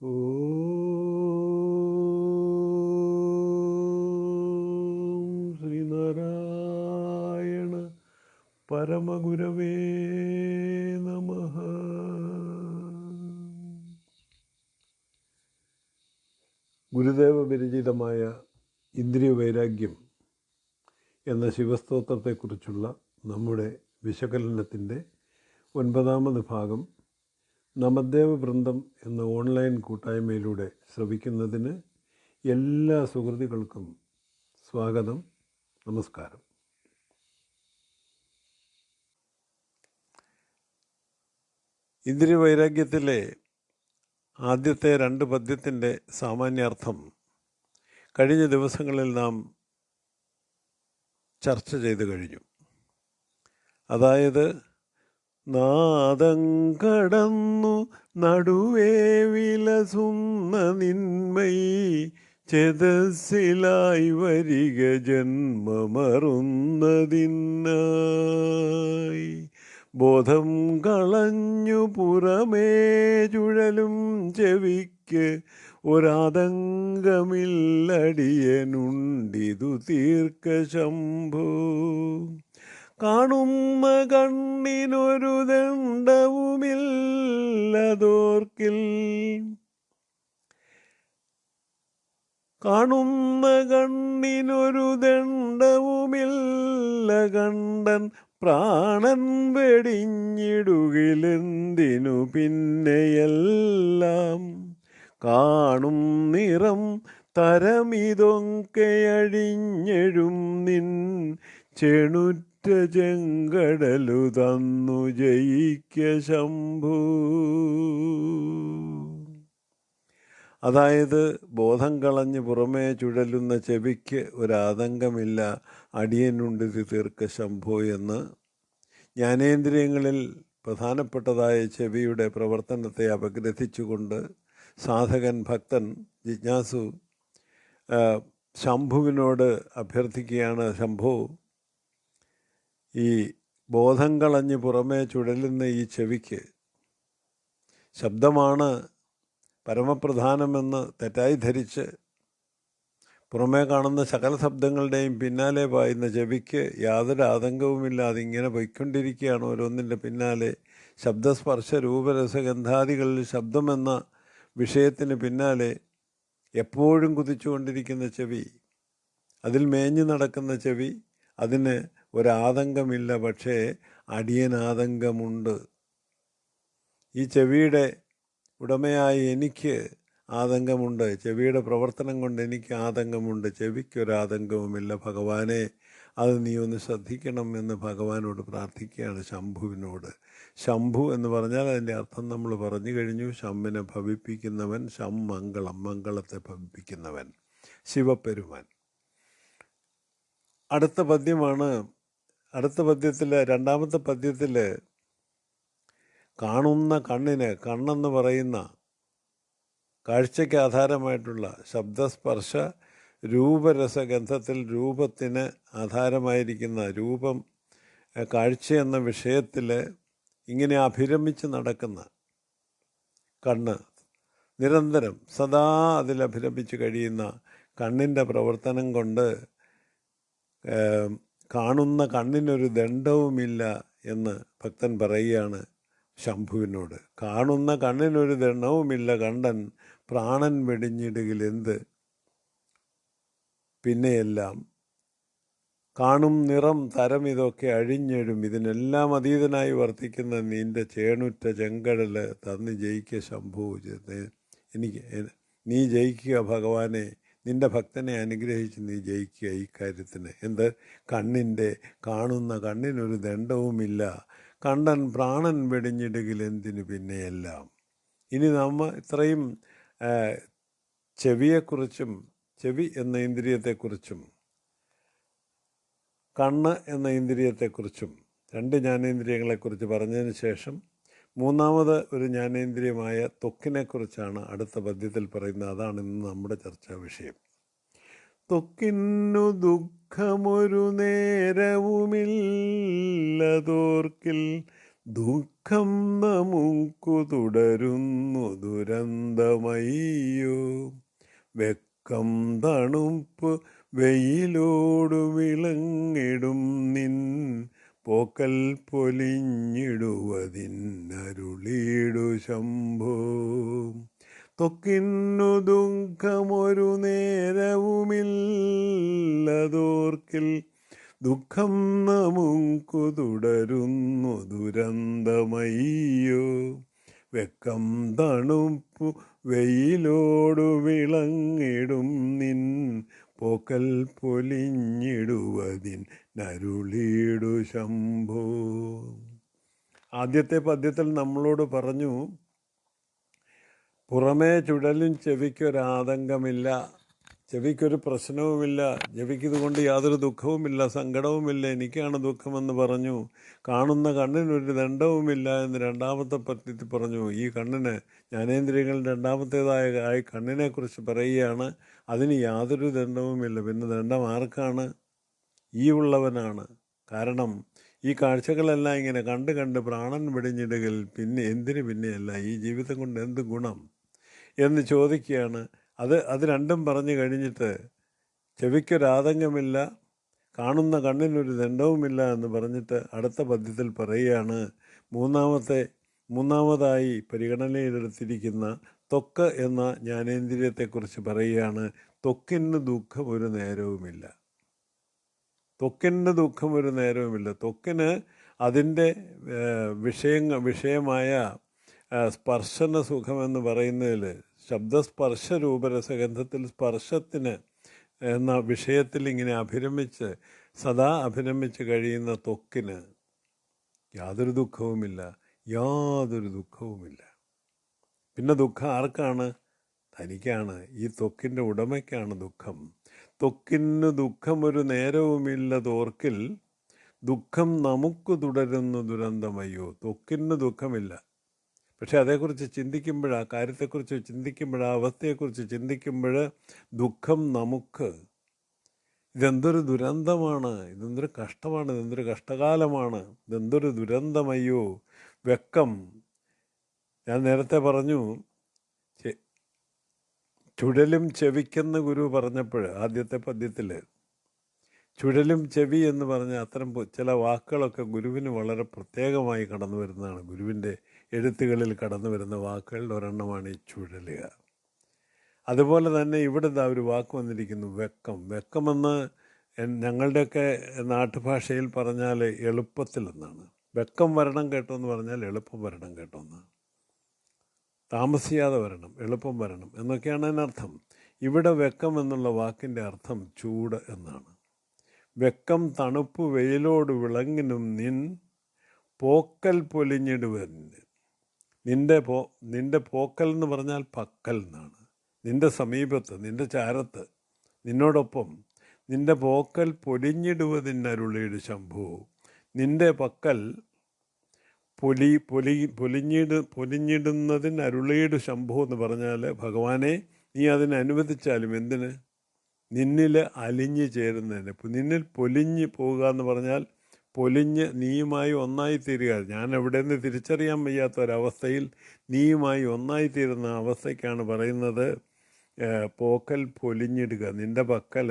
ശ്രീനാരായണ പരമഗുരവേ നമ. ഗുരുദേവ വിരചിതമായ ഇന്ദ്രിയ വൈരാഗ്യം എന്ന ശിവസ്തോത്രത്തെക്കുറിച്ചുള്ള നമ്മുടെ വിശകലനത്തിന്റെ ഒൻപതാമത് ഭാഗം നമദേവ വൃന്ദം എന്ന ഓൺലൈൻ കൂട്ടായ്മയിലൂടെ ശ്രവിക്കുന്നതിന് എല്ലാ സുഹൃത്തുക്കൾക്കും സ്വാഗതം നമസ്കാരം. ഇന്ദ്രിയ വൈരാഗ്യത്തിലെ ആദ്യത്തെ രണ്ട് പദ്യത്തിന്റെ സാമാന്യാർത്ഥം കഴിഞ്ഞ ദിവസങ്ങളിൽ നാം ചർച്ച ചെയ്തു കഴിഞ്ഞു. അതായത് നാദം കടന്നു നടുവേ വിലസുന്ന നിന്മൈ ചെതസ്സിലായി വരിക ജന്മമറുന്നതിന്ന ബോധം കളഞ്ഞു പുറമേ ചുഴലും ചെവിക്ക് ഒരാതങ്കമില്ലടിയനുണ്ടിതു തീർക്ക ശംഭു. കാണുന്ന കണ്ണിനൊരു ദണ്ഡവുമില്ലതോർക്കിൽ. കാണുന്ന കണ്ണിനൊരു ദണ്ഡവുമില്ല കണ്ടൻ പ്രാണൻ വെടിഞ്ഞിടുകിലെന്തിനു പിന്നെയെല്ലാം. കാണും നിറം തരമിതൊക്കെ അഴിഞ്ഞെഴും നിൻ ചെണുറ്റ ചെങ്കടലു തന്നു ജയിക്ക ശംഭു. അതായത് ബോധം കളഞ്ഞ് പുറമേ ചുഴലുന്ന ചെവിക്ക് ഒരാതങ്കമില്ല അടിയനുണ്ട് തീർക്ക ശംഭു എന്ന്. ജ്ഞാനേന്ദ്രിയങ്ങളിൽ പ്രധാനപ്പെട്ടതായ ചെവിയുടെ പ്രവർത്തനത്തെ അപഗ്രഥിച്ചുകൊണ്ട് സാധകൻ ഭക്തൻ ജിജ്ഞാസു ശംഭുവിനോട് അഭ്യർത്ഥിക്കുകയാണ് ശംഭു ഈ ബോധം കളഞ്ഞ് പുറമേ ചുഴലുന്ന ഈ ചെവിക്ക് ശബ്ദമാണ് പരമപ്രധാനമെന്ന് തെറ്റായി ധരിച്ച് പുറമേ കാണുന്ന സകല ശബ്ദങ്ങളുടെയും പിന്നാലെ പായുന്ന ചെവിക്ക് യാതൊരു ആതങ്കവുമില്ലാതെ ഇങ്ങനെ പൊയ്ക്കൊണ്ടിരിക്കുകയാണ് ഓരോന്നിന്റെ പിന്നാലെ. ശബ്ദസ്പർശ രൂപരസഗന്ധാദികളിൽ ശബ്ദമെന്ന വിഷയത്തിന് പിന്നാലെ എപ്പോഴും കുതിച്ചുകൊണ്ടിരിക്കുന്ന ചെവി അതിൽ മേഞ്ഞു നടക്കുന്ന ചെവി അതിന് ഒരാതങ്കമില്ല പക്ഷേ അടിയനാതങ്കമുണ്ട്. ഈ ചെവിയുടെ ഉടമയായി എനിക്ക് ആതങ്കമുണ്ട്. ചെവിയുടെ പ്രവർത്തനം കൊണ്ട് എനിക്ക് ആതങ്കമുണ്ട്. ചെവിക്കൊരാതങ്കവുമില്ല. ഭഗവാനെ അത് നീ ഒന്ന് ശ്രദ്ധിക്കണം എന്ന് ഭഗവാനോട് പ്രാർത്ഥിക്കുകയാണ് ശംഭുവിനോട്. ശംഭു എന്ന് പറഞ്ഞാൽ അതിന്റെ അർത്ഥം നമ്മൾ പറഞ്ഞു കഴിഞ്ഞു. ശമ്മിനെ ഭവിപ്പിക്കുന്നവൻ ശം മംഗളം മംഗളത്തെ ഭവിപ്പിക്കുന്നവൻ ശിവപ്പെരുമാൻ അടുത്ത പദ്യമാണ് അടുത്ത പദ്യത്തിൽ രണ്ടാമത്തെ പദ്യത്തിൽ കാണുന്ന കണ്ണിന് കണ്ണെന്ന് പറയുന്ന കാഴ്ചയ്ക്ക് ആധാരമായിട്ടുള്ള ശബ്ദസ്പർശ രൂപരസഗന്ധത്തിൽ രൂപത്തിന് ആധാരമായിരിക്കുന്ന രൂപം കാഴ്ച എന്ന വിഷയത്തിൽ ഇങ്ങനെ അഭിരമിച്ച് നടക്കുന്ന കണ്ണ് നിരന്തരം സദാ അതിൽ അഭിരമിച്ച് കഴിയുന്ന കണ്ണിന്റെ പ്രവർത്തനം കൊണ്ട് കാണുന്ന കണ്ണിനൊരു ദണ്ഡവുമില്ല എന്ന് ഭക്തൻ പറയുകയാണ് ശംഭുവിനോട്. കാണുന്ന കണ്ണിനൊരു ദണ്ണവുമില്ല കണ്ടൻ പ്രാണൻ വെടിഞ്ഞിടുകിൽ എന്ത്? പിന്നെയെല്ലാം കാണും നിറം തരം ഇതൊക്കെ അഴിഞ്ഞെഴും. ഇതിനെല്ലാം അതീതനായി വർത്തിക്കുന്ന നിന്റെ ചേണുറ്റ ചെങ്കടൽ തന്ന് ജയിക്കുക ശംഭു. എനിക്ക് നീ ജയിക്കുക ഭഗവാനെ. നിന്റെ ഭക്തനെ അനുഗ്രഹിച്ച് നീ ജയിക്കുക ഈ കാര്യത്തിന്. എന്ത്? കണ്ണിന്റെ കാണുന്ന കണ്ണിനൊരു ദണ്ഡവുമില്ല. കണ്ടൻ പ്രാണൻ വെടിഞ്ഞിടുകിൽ എന്തിനു പിന്നെയെല്ലാം? ഇനി നമ്മ ഇത്രയും ചെവിയെക്കുറിച്ചും ചെവി എന്ന ഇന്ദ്രിയത്തെക്കുറിച്ചും കണ്ണ് എന്ന ഇന്ദ്രിയത്തെക്കുറിച്ചും രണ്ട് ജ്ഞാനേന്ദ്രിയങ്ങളെക്കുറിച്ച് പറഞ്ഞതിന് ശേഷം മൂന്നാമത് ഒരു ജ്ഞാനേന്ദ്രിയമായ ത്വക്കിനെക്കുറിച്ചാണ് അടുത്ത പദ്യത്തിൽ പറയുന്നത്. അതാണ് ഇന്ന് നമ്മുടെ ചർച്ചാ വിഷയം. ത്വക്കിന്നു ദുഃഖമൊരു നേരവുമില്ലതോർക്കിൽ ദുഃഖം നമുക്കു തുടരുന്നു ദുരന്തമയ്യോ. വെക്കം തണുപ്പ് വെയിലോടു വിളങ്ങിടും നിൻ പോക്കൽ പൊലിഞ്ഞിടുവതിന്നരുളീടു ശംഭോ. തൊക്കിന്നു ദുഃഖമൊരു നേരവുമില്ലതോർക്കിൽ ദുഃഖം നമുക്കു തുടരുന്നു ദുരന്തമയ്യോ. വെക്കം തണുപ്പു വെയിലോടു വിളങ്ങിടും നിൻ പോക്കൽ പൊലിഞ്ഞിടുവതിൻ നരുളീടു ശംഭോ. ആദ്യത്തെ പദ്യത്തിൽ നമ്മളോട് പറഞ്ഞു പുറമേ ചുഴലും ചെവിക്കൊരാതങ്കമില്ല ചെവിക്കൊരു പ്രശ്നവുമില്ല ചെവിക്കിതുകൊണ്ട് കൊണ്ട് യാതൊരു ദുഃഖവുമില്ല സങ്കടവുമില്ല എനിക്കാണ് ദുഃഖമെന്ന് പറഞ്ഞു. കാണുന്ന കണ്ണിനൊരു ദണ്ഡവുമില്ല എന്ന് രണ്ടാമത്തെ പദ്യത്തിൽ പറഞ്ഞു. ഈ കണ്ണിന് ജ്ഞാനേന്ദ്രിയങ്ങൾ രണ്ടാമത്തേതായ കണ്ണിനെക്കുറിച്ച് പറയുകയാണ്. അതിന് യാതൊരു ദണ്ഡവുമില്ല. പിന്നെ ദണ്ഡം ആർക്കാണ്? ഈ ഉള്ളവനാണ് കാരണം ഈ കാഴ്ചകളെല്ലാം ഇങ്ങനെ കണ്ട് കണ്ട് പ്രാണൻ വെടിഞ്ഞിടുകിൽ പിന്നെ എന്തിന് പിന്നെയല്ല? ഈ ജീവിതം കൊണ്ട് എന്ത് ഗുണം? എന്ന് ചോദിക്കുകയാണ്. അത് അത് രണ്ടും പറഞ്ഞു കഴിഞ്ഞിട്ട് ചെവിക്കൊരാതങ്കമില്ല കാണുന്ന കണ്ണിനൊരു ദണ്ഡവുമില്ല എന്ന് പറഞ്ഞിട്ട് അടുത്ത പദ്യത്തിൽ പറയുകയാണ്. മൂന്നാമത്തെ മൂന്നാമതായി പരിഗണനയിലെടുത്തിരിക്കുന്ന ത്വക്ക് എന്ന ജ്ഞാനേന്ദ്രിയത്തെക്കുറിച്ച് പറയുകയാണ്. ത്വക്കിന് ദുഃഖം ഒരു നേരവുമില്ല. ത്വക്കിന് ദുഃഖം ഒരു നേരവുമില്ല. ത്വക്കിന് അതിന്റെ വിഷയങ്ങ വിഷയമായ സ്പർശന സുഖമെന്ന് പറയുന്നതിൽ ശബ്ദസ്പർശ രൂപരസഗന്ധത്തിൽ സ്പർശത്തിന് എന്ന വിഷയത്തിൽ ഇങ്ങനെ അഭിരമിച്ച് സദാ അഭിരമിച്ച് കഴിയുന്ന ത്വക്കിന് യാതൊരു ദുഃഖവുമില്ല. യാതൊരു ദുഃഖവുമില്ല. പിന്നെ ദുഃഖം ആർക്കാണ്? തനിക്കാണ്. ഈ ത്വക്കിന്റെ ഉടമയ്ക്കാണ് ദുഃഖം. ത്വക്കിന് ദുഃഖമൊരു നേരവുമില്ലതോർക്കിൽ ദുഃഖം നമുക്ക് തുടരുന്ന ദുരന്തമയ്യോ? ത്വക്കിന് ദുഃഖമില്ല. പക്ഷേ അതേക്കുറിച്ച് ചിന്തിക്കുമ്പോൾ ആ കാര്യത്തെക്കുറിച്ച് ചിന്തിക്കുമ്പോൾ ആ അവസ്ഥയെക്കുറിച്ച് ചിന്തിക്കുമ്പോൾ ദുഃഖം നമുക്ക്. ഇതെന്തൊരു ദുരന്തമാണ്? ഇതെന്തൊരു കഷ്ടമാണ്? ഇതെന്തൊരു കഷ്ടകാലമാണ്? ഇതെന്തൊരു ദുരന്തമയ്യോ? വെക്കം. ഞാൻ നേരത്തെ പറഞ്ഞു ചുഴലും ചെവിക്കെന്ന് ഗുരു പറഞ്ഞപ്പോൾ ആദ്യത്തെ പദ്യത്തിൽ ചുഴലും ചെവി എന്ന് പറഞ്ഞ അത്തരം ചില വാക്കുകളൊക്കെ ഗുരുവിന് വളരെ പ്രത്യേകമായി കടന്നു വരുന്നതാണ്. ഗുരുവിന്റെ എഴുത്തുകളിൽ കടന്നു വരുന്ന വാക്കുകളുടെ ഒരെണ്ണമാണ് ഈ ചുഴലുക അതുപോലെ തന്നെ ഇവിടെ ഇതാ ഒരു വാക്ക് വന്നിരിക്കുന്നു വെക്കം. വെക്കമെന്ന് ഞങ്ങളുടെയൊക്കെ നാട്ടുഭാഷയിൽ പറഞ്ഞാൽ എളുപ്പത്തിൽ എന്നാണ് വെക്കം വരണം കേട്ടോ എന്ന് പറഞ്ഞാൽ എളുപ്പം വരണം കേട്ടോ എന്ന് താമസിയാതെ വരണം എളുപ്പം വരണം എന്നൊക്കെയാണ് അതിനർത്ഥം. ഇവിടെ വെക്കം എന്നുള്ള വാക്കിന്റെ അർത്ഥം ചൂട് എന്നാണ്. വെക്കം തണുപ്പ് വെയിലോട് വിളങ്ങിനും നിൻ പോക്കൽ പൊലിഞ്ഞിടുവൻ. നിന്റെ പോ നിന്റെ പോക്കൽ എന്ന് പറഞ്ഞാൽ പക്കൽ എന്നാണ്. നിന്റെ സമീപത്ത് നിന്റെ ചാരത്ത് നിന്നോടൊപ്പം നിന്റെ പോക്കൽ പൊലിഞ്ഞിടുവതിനരുളിയുടെ ശംഭു. നിന്റെ പക്കൽ പൊലി പൊലി പൊലിഞ്ഞിട് പൊലിഞ്ഞിടുന്നതിന് അരുളേട് ശംഭു എന്ന് പറഞ്ഞാൽ ഭഗവാനെ നീ അതിനെ അനുവദിച്ചാലും എന്തിന്? നിന്നിൽ അലിഞ്ഞു ചേരുന്നതിന്. നിന്നിൽ പൊലിഞ്ഞ് പോവുക എന്ന് പറഞ്ഞാൽ പൊലിഞ്ഞ് നീയുമായി ഒന്നായി തീരുക. ഞാൻ എവിടെ നിന്ന് തിരിച്ചറിയാൻ വയ്യാത്ത ഒരവസ്ഥയിൽ നീയുമായി ഒന്നായി തീരുന്ന അവസ്ഥയ്ക്കാണ് പറയുന്നത് പോക്കൽ പൊലിഞ്ഞിടുക. നിന്റെ പക്കൽ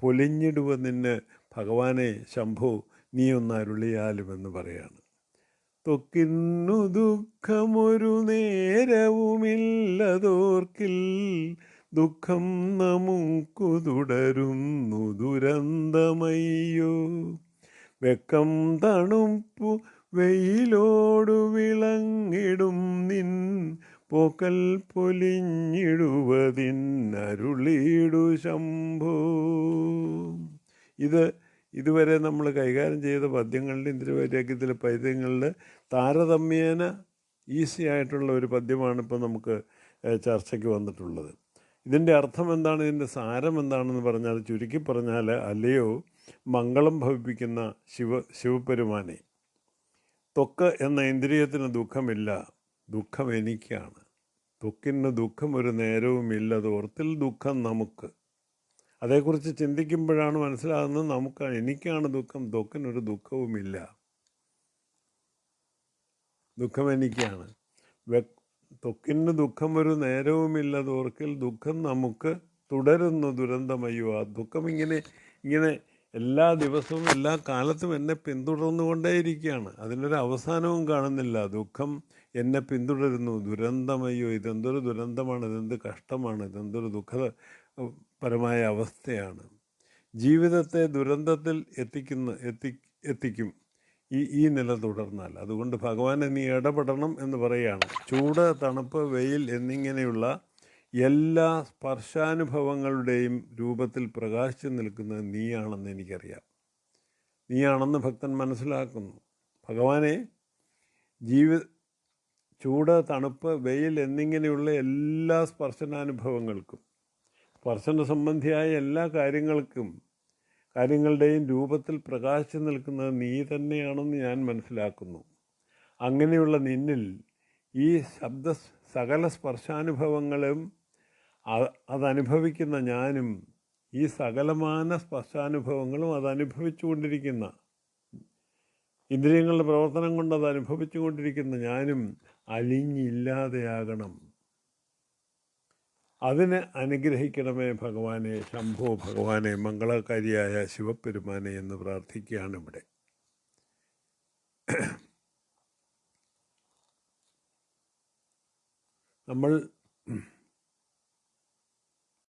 പൊലിഞ്ഞിടുക നിന്നെ ഭഗവാനെ ശംഭു നീ ഒന്ന് അരുളിയാലുമെന്ന് പറയാണ് തൊക്കിന്നു ദുഃഖമൊരു നേരവുമില്ലതോർക്കിൽ ദുഃഖം നമുക്കു തുടരുന്നു ദുരന്തമയ്യോ. വെക്കം തണുപ്പു വെയിലോടു വിളങ്ങിടും നിൻ പോക്കൽ പൊലിഞ്ഞിടുവതിന്നരുളീടു ശംഭോ. ഇത് ഇതുവരെ നമ്മൾ കൈകാര്യം ചെയ്ത പദ്യങ്ങളിൽ ഇന്ദിരവൈരാഗ്യത്തിലെ പദ്യങ്ങളിൽ താരതമ്യേന ഈസി ആയിട്ടുള്ള ഒരു പദ്യമാണ് ഇപ്പോൾ നമുക്ക് ചർച്ചയ്ക്ക് വന്നിട്ടുള്ളത്. ഇതിന്റെ അർത്ഥം എന്താണ്? ഇതിന്റെ സാരം എന്താണെന്ന് പറഞ്ഞാൽ ചുരുക്കി പറഞ്ഞാൽ അല്ലയോ മംഗളം ഭവിപ്പിക്കുന്ന ശിവ ശിവപെരുമാനെ. ത്വക്ക് എന്ന ഇന്ദ്രിയത്തിന് ദുഃഖമില്ല ദുഃഖം എനിക്കാണ്. ത്വക്കിന് ദുഃഖം ഒരു നേരവുമില്ല തോർത്തിൽ ദുഃഖം നമുക്ക്. അതേക്കുറിച്ച് ചിന്തിക്കുമ്പോഴാണ് മനസ്സിലാകുന്നത് നമുക്ക് എനിക്കാണ് ദുഃഖം ദുഃഖനൊരു ദുഃഖവുമില്ല. ദുഃഖം എനിക്കാണ്. ത്വക്കിന് ദുഃഖം ഒരു നേരവുമില്ല തോർക്കിൽ ദുഃഖം നമുക്ക് തുടരുന്നു ദുരന്തമയ്യോ. ആ ദുഃഖം ഇങ്ങനെ ഇങ്ങനെ എല്ലാ ദിവസവും എല്ലാ കാലത്തും എന്നെ പിന്തുടർന്നുകൊണ്ടേയിരിക്കുകയാണ്. അതിനൊരു അവസാനവും കാണുന്നില്ല. ദുഃഖം എന്നെ പിന്തുടരുന്നു. ദുരന്തമയ്യോ ഇതെന്തൊരു ദുരന്തമാണ് ഇതെന്ത് കഷ്ടമാണ് ഇതെന്തൊരു ദുഃഖപരമായ അവസ്ഥയാണ്. ജീവിതത്തെ ദുരന്തത്തിൽ എത്തിക്കുന്ന എത്തി എത്തിക്കും. ഈ ഈ നില തുടർന്നാൽ. അതുകൊണ്ട് ഭഗവാനെ നീ ഇടപെടണം എന്ന് പറയുകയാണ് ചൂട് തണുപ്പ് വെയിൽ എന്നിങ്ങനെയുള്ള എല്ലാ സ്പർശാനുഭവങ്ങളുടെയും രൂപത്തിൽ പ്രകാശിച്ചു നിൽക്കുന്നത് നീയാണെന്ന് എനിക്കറിയാം. നീയാണെന്ന് ഭക്തൻ മനസ്സിലാക്കുന്നു. ഭഗവാനെ ജീവി ചൂട് തണുപ്പ് വെയിൽ എന്നിങ്ങനെയുള്ള എല്ലാ സ്പർശനാനുഭവങ്ങൾക്കും സ്പർശന സംബന്ധിയായ എല്ലാ കാര്യങ്ങൾക്കും കാര്യങ്ങളുടെയും രൂപത്തിൽ പ്രകാശിച്ചു നിൽക്കുന്നത് നീ തന്നെയാണെന്ന് ഞാൻ മനസ്സിലാക്കുന്നു. അങ്ങനെയുള്ള നിന്നിൽ ഈ ശബ്ദ സകല സ്പർശാനുഭവങ്ങളും അതനുഭവിക്കുന്ന ഞാനും ഈ സകലമാന സ്പർശാനുഭവങ്ങളും അതനുഭവിച്ചുകൊണ്ടിരിക്കുന്ന ഇന്ദ്രിയങ്ങളുടെ പ്രവർത്തനം കൊണ്ട് അത് അനുഭവിച്ചുകൊണ്ടിരിക്കുന്ന ഞാനും അലിഞ്ഞില്ലാതെയാകണം. അതിന് അനുഗ്രഹിക്കണമേ ഭഗവാനെ ശംഭോ ഭഗവാനെ മംഗളകാരിയായ ശിവപെരുമാനെ എന്ന് പ്രാർത്ഥിക്കുകയാണ് ഇവിടെ. നമ്മൾ